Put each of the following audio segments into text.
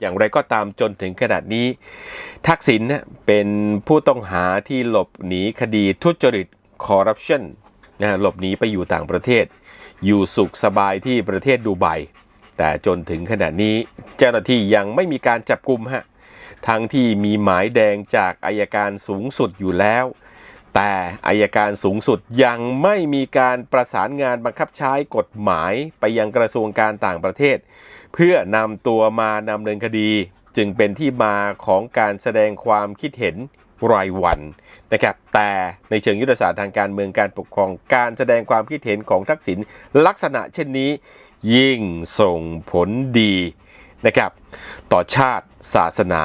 อย่างไรก็ตามจนถึงขนาดนี้ ทักษิณเนี่ยเป็นผู้ต้องหาที่หลบหนีคดีทุจริตคอร์รัปชันนะฮะหลบหนีไปอยู่ต่างประเทศ อยู่สุขสบายที่ประเทศดูไบแต่จนถึงขณะนี้เจ้าหน้าที่ยังไม่มีการจับกลุ่มฮะทั้งที่มีหมายแดงจากอายการสูงสุดอยู่แล้ว แต่อายการสูงสุดยังไม่มีการประสานงานบังคับใช้กฎหมายไปยังกระทรวงการต่างประเทศ เพื่อนำตัวมาดำเนินคดี จึงเป็นที่มาของการแสดงความคิดเห็นรายวันนะครับแต่ในเชิงยุทธศาสตร์ทางการเมืองการปกครองการแสดงความคิดเห็นของทักษิณลักษณะเช่นนี้ ยิ่งส่งผลดีนะครับต่อชาติศาสนา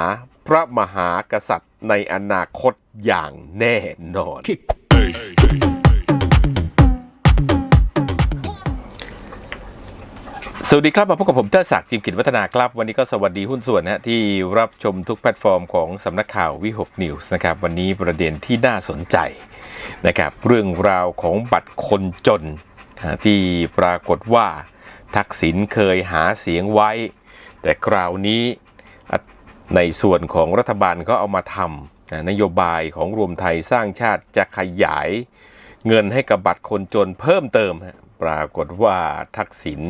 พระมหากษัตริย์ ในอนาคตอย่างแน่นอน สวัสดีครับ มาพบกับผมเตอร์ศักดิ์จิมกิจวัฒนาครับ วันนี้ก็สวัสดีหุ้นส่วนนะฮะที่รับชมทุกแพลตฟอร์มของสำนักข่าววิหกนิวส์นะครับ วันนี้ประเด็นที่น่าสนใจนะครับ เรื่องราวของบัตรคนจนนะฮะที่ปรากฏว่าทักษิณเคยหาเสียงไว้ แต่คราวนี้อะ ในส่วนของรัฐบาลก็เอามาทำนโยบายของรวมไทยสร้างชาติจะขยายเงินให้กับบัตรคนจนเพิ่มเติมฮะปรากฏว่าทักษิณ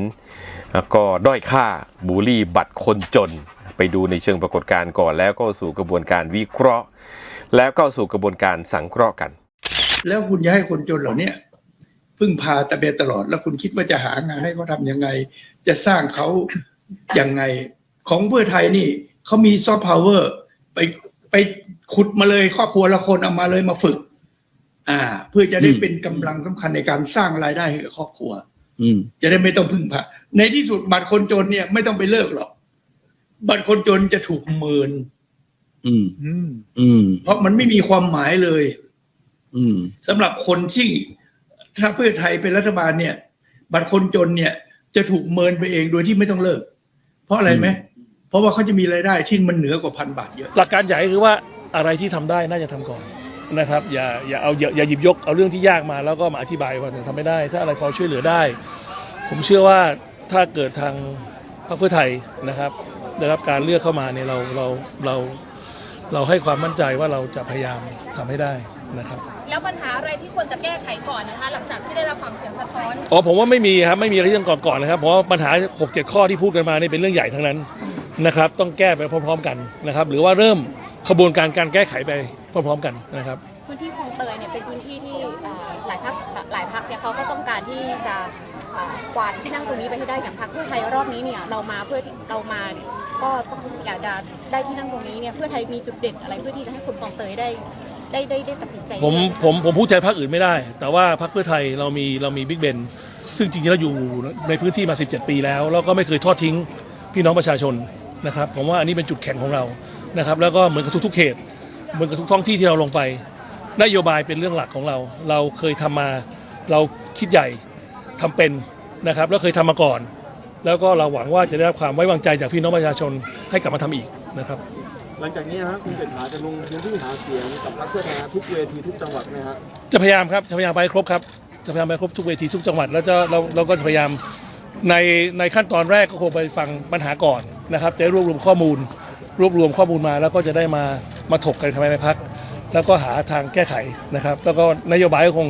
ก็ด้อยค่าบูลลี่บัตรคนจน ไปดูในเชิงปรากฏการณ์ก่อนแล้วก็สู่กระบวนการวิเคราะห์ แล้วก็สู่กระบวนการสังเคราะห์กัน แล้วคุณจะให้คนจนเหล่านี้พึ่งพาตะเบตลอด แล้วคุณคิดว่าจะหางานให้เขาทำยังไง จะสร้างเขายังไงของเพื่อไทยนี่ เขามีซอฟต์พาวเวอร์ไปไปขุดมาเลยครอบครัวละคนเอามาเลยมาฝึก อ่า เพื่อจะได้อืมเป็นกำลังสำคัญในการสร้างรายได้ให้กับครอบครัว อืมจะได้ไม่ต้องพึ่งพาในที่สุดบัตรคนจนเนี่ยไม่ต้องไปเลิกหรอก บัตรคนจนจะถูกเมินอืม อืม เพราะมันไม่มีความหมายเลย อืมสำหรับคนที่ถ้าเพื่อไทยเป็นรัฐบาลเนี่ย บัตรคนจนเนี่ย จะถูกเมินไปเองโดยที่ไม่ต้องเลิก เพราะอะไรไหมเพราะว่าเขาจะมีรายได้ที่มันเหนือกว่าพันบาทเยอะ หลักการใหญ่ก็คือว่าอะไรที่ทำได้น่าจะทำก่อนนะครับอย่าอย่าเอาอย่าอย่าหยิบยกเอาเรื่องที่ยากมาแล้วก็มาอธิบายว่าทำไม่ได้ ถ้าอะไรพอช่วยเหลือได้ ผมเชื่อว่าถ้าเกิดทางพรรคเพื่อไทยนะครับได้รับการเลือกเข้ามาเนี่ยเราเราเราเราให้ความมั่นใจว่าเราจะพยายามทำให้ได้นะครับ แล้วปัญหาอะไรที่ควรจะแก้ไขก่อนนะคะ หลังจากที่ได้รับความเสียงสะท้อนอ๋อผมว่าไม่มีครับไม่มีอะไรที่ต้องก่อนก่อนนะครับเพราะว่าปัญหา 6 7 ข้อที่พูดกันมานี่เป็นเรื่องใหญ่ทั้งนั้น นะครับต้องแก้ไปพร้อมๆกันนะครับหรือว่าเริ่มขบวนการการแก้ไขไปพร้อมๆกันนะครับ พื้นที่คลองเตยเนี่ยเป็นพื้นที่ที่เอ่อหลายพักหลายพักเนี่ยเขาก็ต้องการที่จะเอ่อกวาดที่นั่งตรงนี้ไปให้ได้อย่างพรรคเพื่อไทยรอบนี้เนี่ยเรามาเพื่อที่เรามาเนี่ยก็ต้องอยากจะได้ที่นั่งตรงนี้เนี่ยเพื่อไทยมีจุดเด่นอะไรเพื่อที่จะให้คนคลองเตยได้ได้ได้ได้ตัดสินใจผมเลือกผมผมพูดแทนพรรคอื่นไม่ได้ แต่ว่าพรรคเพื่อไทยเรามีเรามีบิ๊กเบนซึ่งจริงๆเราอยู่ในพื้นที่มา 17 ปีแล้ว แล้วก็ไม่เคยทอดทิ้งพี่น้องประชาชน นะครับผมว่าอันนี้เป็นจุดแข็งของเรานะครับแล้วก็เหมือนกับทุกๆเขตเหมือนกับทุกท้องที่ที่เราลงไป นโยบายเป็นเรื่องหลักของเรา เราเคยทำมาเราคิดใหญ่ทำเป็นนะครับแล้วเคยทำมาก่อน แล้วก็เราหวังว่าจะได้รับความไว้วางใจจากพี่น้องประชาชนให้กลับมาทำอีกนะครับหลังจากนี้นะฮะคุณเศรษฐาจะลงพื้นที่หาเสียงกับพรรคเพื่อไทยทุกเวทีทุกจังหวัดไหมฮะจะพยายามครับจะพยายามไปให้ครบครับจะพยายามไปครบทุกเวทีทุกจังหวัด แล้วจะเราเราก็จะพยายาม ในในขั้นตอนแรกก็คงไปฟังปัญหาก่อนนะครับจะได้รวบรวมข้อมูล รวบรวมข้อมูลมาแล้วก็จะได้มามาถกกันภายในพัก แล้วก็หาทางแก้ไขนะครับ แล้วก็นโยบายก็คง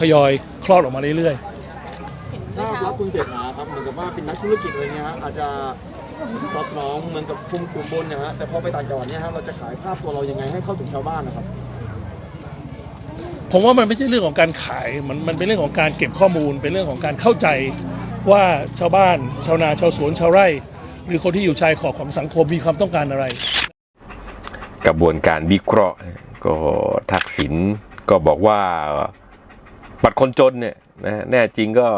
ทยอยคลอดออกมาเรื่อยๆเมื่อภาพเช้าลักษณ์คุณเศรษฐาครับเหมือนกับว่าเป็นนักธุรกิจอะไรเงี้ยฮะอาจจะตอบสนองเหมือนกับคุมกลุ่มบนเนะฮะแต่พอไปต่างจังหวัดเนี่ยฮะเราจะขายภาพตัวเรายังไงให้เข้าถึงชาวบ้านนะครับผมว่ามันไม่ใช่เรื่องของการขายมันมันเป็นเรื่องของการเก็บข้อมูล เป็นเรื่องของการเข้าใจ ว่าชาวบ้าน ชาวนาชาวสวนชาวไร่ หรือคนที่อยู่ชายขอบของสังคมมีความต้องการอะไร กระบวนการวิเคราะห์ก็ทักษิณก็บอกว่าบัตรคนจนเนี่ยนะแน่จริงก็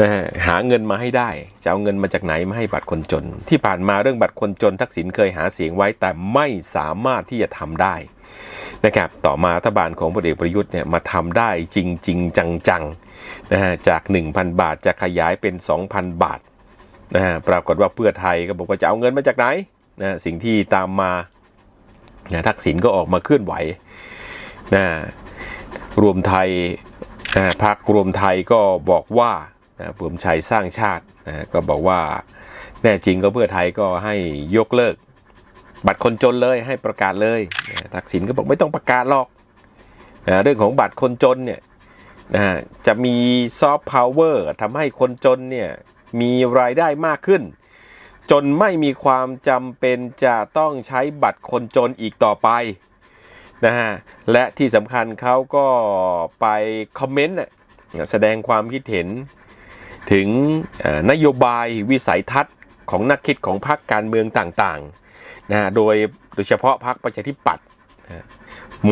นะหาเงินมาให้ได้ จะเอาเงินมาจากไหนมาให้บัตรคนจน ที่ผ่านมาเรื่องบัตรคนจน ทักษิณเคยหาเสียงไว้แต่ไม่สามารถที่จะทำได้ นะครับต่อมารัฐบาลของพลเอกประยุทธ์เนี่ยมาทำได้จริงจริงจังๆนะฮะจาก 1,000 บาทจะขยายเป็น 2,000 บาทนะฮะปรากฏว่าเพื่อไทยก็บอกว่าจะเอาเงินมาจากไหนนะสิ่งที่ตามมานะทักษิณก็ออกมาเคลื่อนไหวนะรวมไทยนะพรรครวมไทยก็บอกว่านะรวมชัยสร้างชาตินะก็บอกว่าแน่จริงก็เพื่อไทยก็ให้ยกเลิก บัตรคนจนเลยให้ประกาศเลยทักษิณก็บอกไม่ต้องประกาศหรอกนะเรื่องของบัตรคนจนเนี่ยนะฮะจะมีซอฟต์พาวเวอร์ทำให้คนจนเนี่ยมีรายได้มากขึ้น จนไม่มีความจำเป็นจะต้องใช้บัตรคนจนอีกต่อไปนะฮะและที่สำคัญเขาก็ไปคอมเมนต์แสดงความคิดเห็นถึงนโยบายวิสัยทัศน์ของนักคิดของพรรคการเมืองต่างๆ นะโดยโดยเฉพาะพรรคประชาธิปัตย์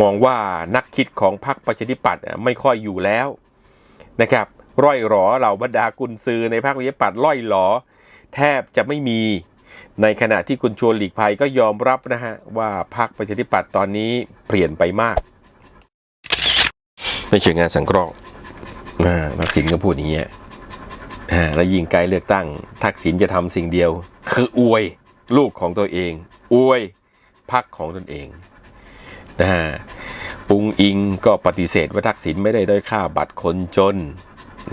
มองว่านักคิดของพรรคประชาธิปัตย์ไม่ค่อยอยู่แล้วนะครับร่อยหรอเหล่าบรรดากุญซือในพรรคประชาธิปัตย์ร่อยหรอ แทบจะไม่มีในขณะที่คุณชวนหลีกภัยก็ยอมรับนะฮะว่าพรรคประชาธิปัตย์ตอนนี้เปลี่ยนไปมากในเชิงงานสังเคราะห์ทักสินก็พูดอย่างเงี้ยแล้วยิงใกลเลือกตั้ง ทักษิณจะทำสิ่งเดียว คืออวยลูกของตัวเอง อวยพักของตนเองนะฮะปุงอิงก็ปฏิเสธว่าทักษิณไม่ได้ด้อยค่าบัตรคนจน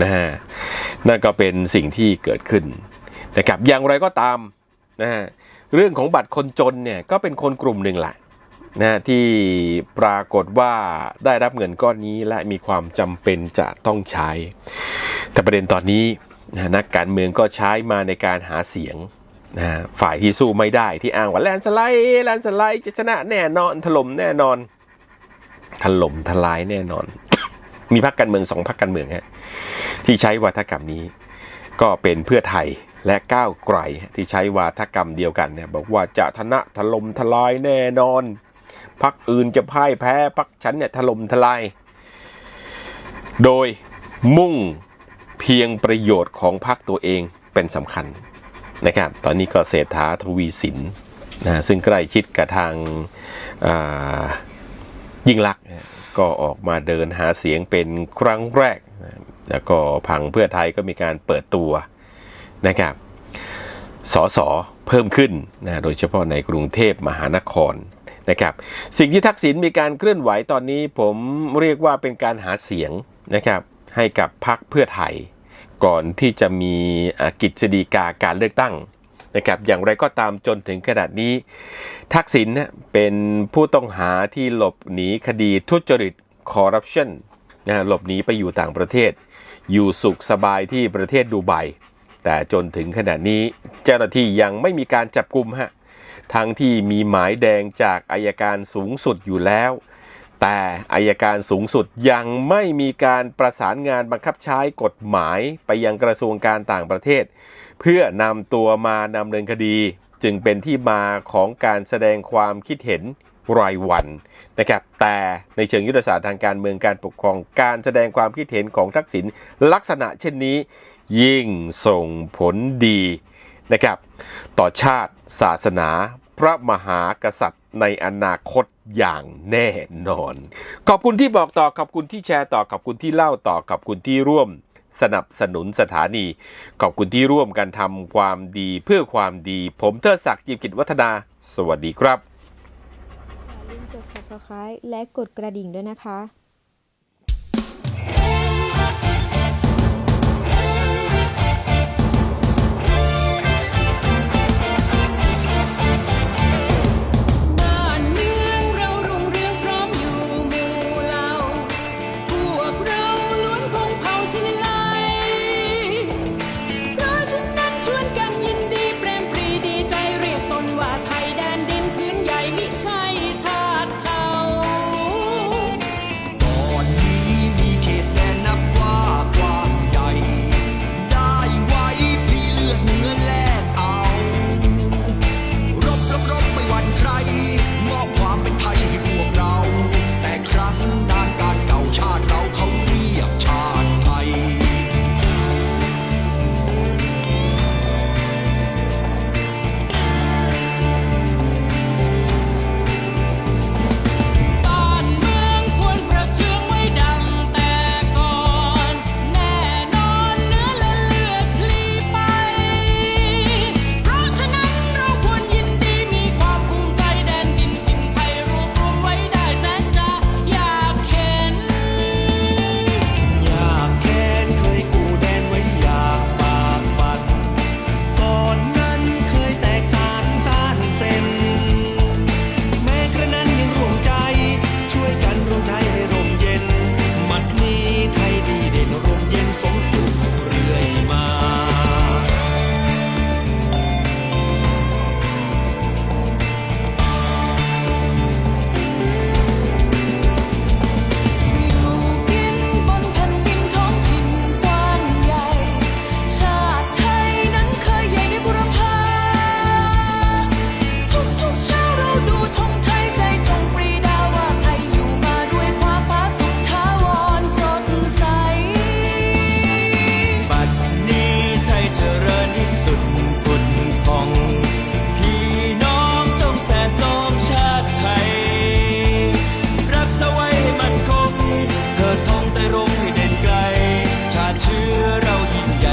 นะฮะนั่นก็เป็นสิ่งที่เกิดขึ้นนะครับอย่างไรก็ตามนะฮะเรื่องของบัตรคนจนเนี่ยก็เป็นคนกลุ่มหนึ่งแหละนะฮะที่ปรากฏว่าได้รับเงินก้อนนี้และมีความจำเป็นจะต้องใช้ แต่ประเด็นตอนนี้นะนักการเมืองก็ใช้มาในการหาเสียง นะฝ่ายที่สู้ไม่ได้ที่อ้างว่าแลนสไลด์แลนสไลด์จะชนะแน่นอนถล่มแน่นอนถล่มทลายแน่นอน มีพรรคการเมืองสองพรรคการเมืองฮะที่ใช้วาทกรรมนี้ ก็เป็นเพื่อไทยและก้าวไกลที่ใช้วาทกรรมเดียวกันเนี่ยบอกว่าจะชนะถล่มทลายแน่นอนพรรคอื่นจะพ่ายแพ้พรรคฉันเนี่ยถล่มทลาย โดยมุ่งเพียงประโยชน์ของพรรคตัวเองเป็นสำคัญ นะครับ ตอนนี้ก็เศรษฐาทวีสินนะซึ่งใกล้ชิดกับทางายิ่งลักษณ์ก็ออกมาเดินหาเสียงเป็นครั้งแรก แล้วก็พังเพื่อไทยก็มีการเปิดตัวนะครับสอสอเพิ่มขึ้นนะโดยเฉพาะในกรุงเทพมหานครนะครับ สิ่งที่ทักษิณมีการเคลื่อนไหวตอนนี้ผมเรียกว่าเป็นการหาเสียงนะครับให้กับพรรคเพื่อไทย ก่อนที่จะมีกิจดีกาการเลือกตั้งนะครับอย่างไรก็ตามจนถึงขนาดนี้ ทักษิณเป็นผู้ต้องหาที่หลบหนีคดีทุจริตคอร์รัปชันนะหลบหนีไปอยู่ต่างประเทศ อยู่สุขสบายที่ประเทศดูไบแต่จนถึงขณะนี้เจ้าหน้าที่ยังไม่มีการจับกลุ่มฮะทั้งที่มีหมายแดงจากอายการสูงสุดอยู่แล้ว แต่อายการสูงสุดยังไม่มีการประสานงานบังคับใช้กฎหมายไปยังกระทรวงการต่างประเทศ เพื่อนำตัวมาดำเนินคดี จึงเป็นที่มาของการแสดงความคิดเห็นรายวันนะครับแต่ในเชิงยุทธศาสตร์ทางการเมืองการปกครองการแสดงความคิดเห็นของทักษิณลักษณะเช่นนี้ ยิ่งส่งผลดีนะครับต่อชาติศาสนา พระมหากษัตริย์ ในอนาคตอย่างแน่นอน ขอบคุณที่บอกต่อ ขอบคุณที่แชร์ต่อ ขอบคุณที่เล่าต่อ ขอบคุณที่ร่วมสนับสนุนสถานี ขอบคุณที่ร่วมกันทำความดีเพื่อความดี ผมเทอศักดิ์จิมกิจวัฒนา สวัสดีครับอย่าลืมกด subscribe และกดกระดิ่งด้วยนะคะ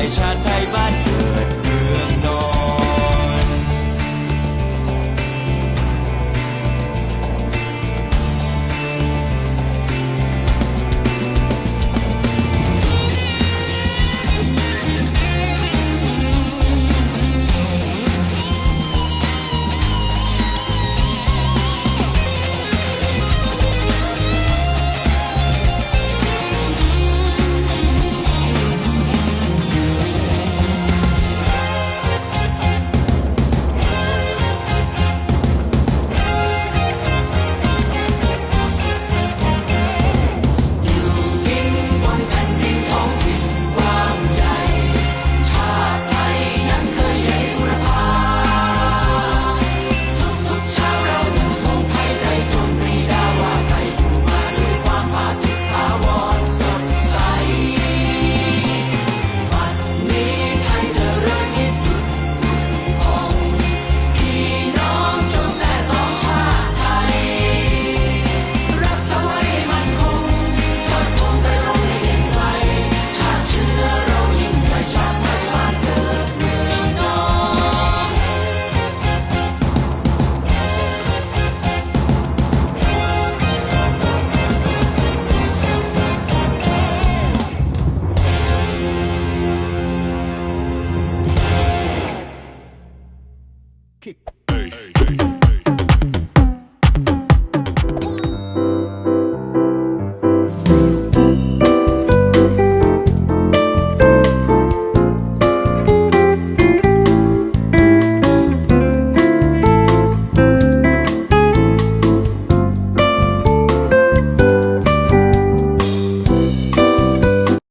車体は baby.